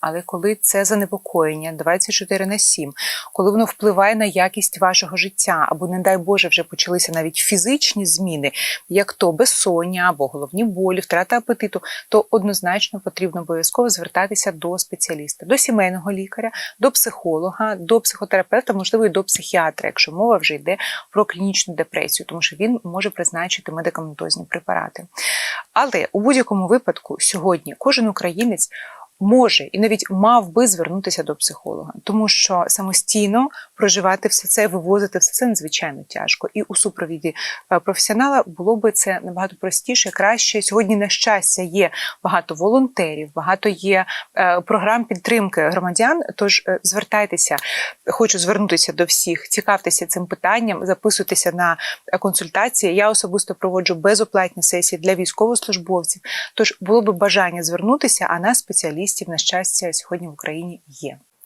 але коли це занепокоєння 24 на 7, коли воно впливає на якість вашого життя, або, не дай Боже, вже почалися навіть фізичні зміни, як то безсоння або головні болі, втрата апетиту, то однозначно потрібно обов'язково звертатися до спеціаліста, до сімейного лікаря, до психолога, до психотерапевта, можливо, і до психіатра, якщо мова вже йде про клінічну депресію, тому що він може призначити медикаментозні препарати. Але у будь-якому випадку сьогодні кожен українець може і навіть мав би звернутися до психолога, тому що самостійно проживати все це, вивозити все це надзвичайно тяжко. І у супровіді е, професіонала було би це набагато простіше, краще. Сьогодні, на щастя, є багато волонтерів, багато є е, програм підтримки громадян. Тож е, звертайтеся, хочу звернутися до всіх, цікавтеся цим питанням, записуйтеся на консультації. Я особисто проводжу безоплатні сесії для військовослужбовців. Тож було би бажання звернутися, а нас спеціалістів на щастя сьогодні в Україні є.